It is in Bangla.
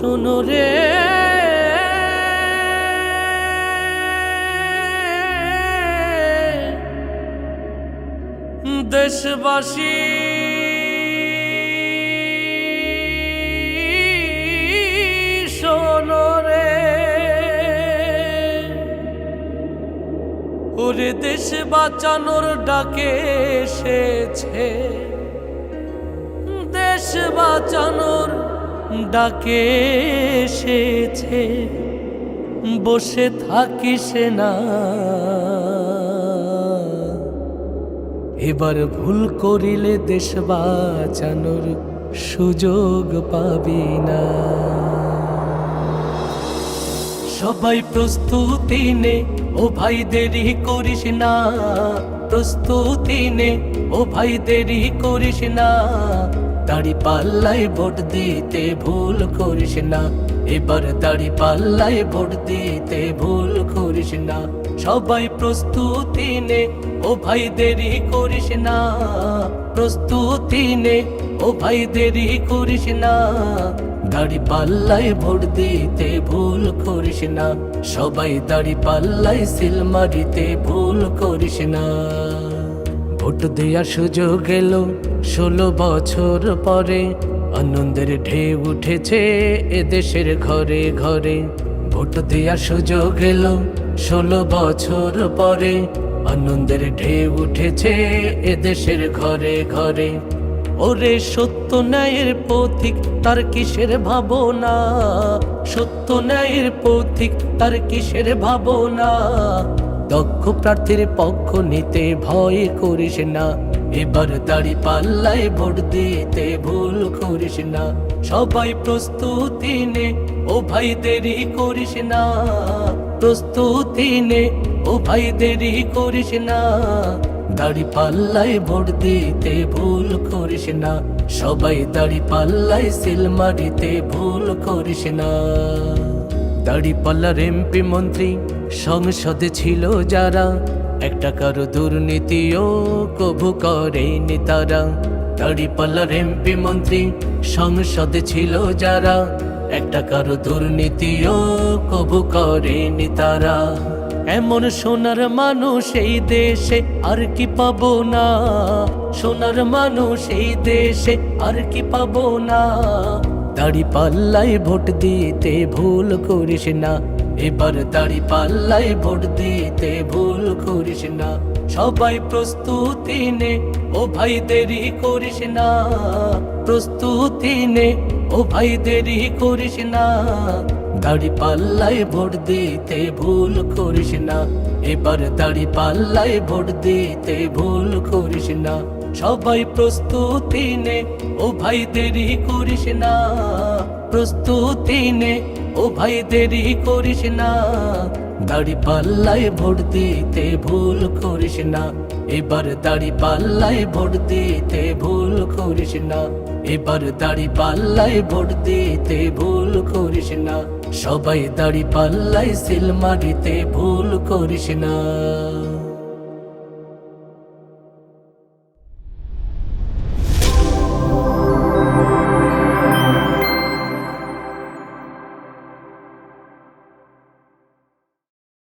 শোনো রে। দেশবাসী ওরে দেশ বাঁচানোর ডাকে এসেছে। দেশ বাঁচানোর ডাকে এসেছে, বসে থাকিস না। এবার ভুল করিলে দেশ বাঁচানোর সুযোগ পাবি না। সবাই প্রস্তুতি নে, ও ভাই দেরি করিস না। প্রস্তুতি নে। ও ভাই, দেরি করিস না। দাড়ি পাল্লায় ভোট দিতে ভুল করিস না। এবার দাড়ি পাল্লায় ভোট দিতে ভুল করিস না। সবাই প্রস্তুতি নে। ও ভাই, দেরি করিস না। প্রস্তুতি নে। ও ভাই, দেরি করিস না। দাড়ি পাল্লায় ভোট দিতে ভুল করিস না। সবাই দাড়ি পাল্লায় সিল মারিতে ভুল করিস না। ভোট দেওয়ার সুযোগ এলো ষোলো বছর পরে। আনন্দের ঢেউ উঠেছে এদেশের ঘরে ঘরে। ভোট দেওয়ার সুযোগ এলো ষোলো বছর পরে। আনন্দের ঢেউ উঠেছে এদেশের ঘরে ঘরে। ওরে সত্য ন্যায়ের পথিক, তার কিসের ভাবনা? সত্য ন্যায়ের পথিক, তার কিসের ভাবনা? দক্ষ প্রার্থীর পক্ষ নিতে ভয় করিস না, এবার দাড়ি পাল্লায় ভোট দিতে ভুল করিস না। সবাই প্রস্তুতি নে, ও ভাই দেরি করিস না। প্রস্তুতি নে, ও ভাই দেরি করিস না। দাড়ি পাল্লায় ভোট দিতে ভুল করিস না। সবাই দাড়ি পাল্লায় সিল মারিতে ভুল করিস না। দাড়ি পাল্লার এমপি মন্ত্রী সংসদে ছিল যারা, একটা কারও দুর্নীতিও কভু করেনি তারা। দাড়ি পাল্লার এমপি মন্ত্রী সংসদে ছিল যারা, একটা কারও দুর্নীতিও কভু করেনি তারা। এমন সোনার মানুষ এই দেশে আর কি পাবো না? সোনার মানুষ এই দেশে আর কি পাবো না? দাড়ি পাল্লাই ভোট দিতে ভুল করিস না। এবার দাড়ি পাল্লাই ভোট দিতে ভুল করিস না। সবাই প্রস্তুতি নে, ও ভাই দেরি করিস না। প্রস্তুতি নে, ও ভাই দেরি করিস না। দাড়ি পাল্লায় ভোট দিতে ভুল করিস না। এবার দাড়ি পাল্লায় ভোট দিতে ভুল করিস না। সবাই প্রস্তুতি নে। ও ভাই, দেরি করিস না। প্রস্তুতি নে। ও ভাই, দেরি করিস না। দাড়ি পাল্লায় ভোট দিতে ভুল করিস না। এবার দাড়ি পাল্লায় ভোট দিতে ভুল করিস না। এবার দাড়ি পাল্লায় ভোট দিতে ভুল করিস না। সবাই দাড়ি পাল্লায় সিল মারিতে ভুল করিস না।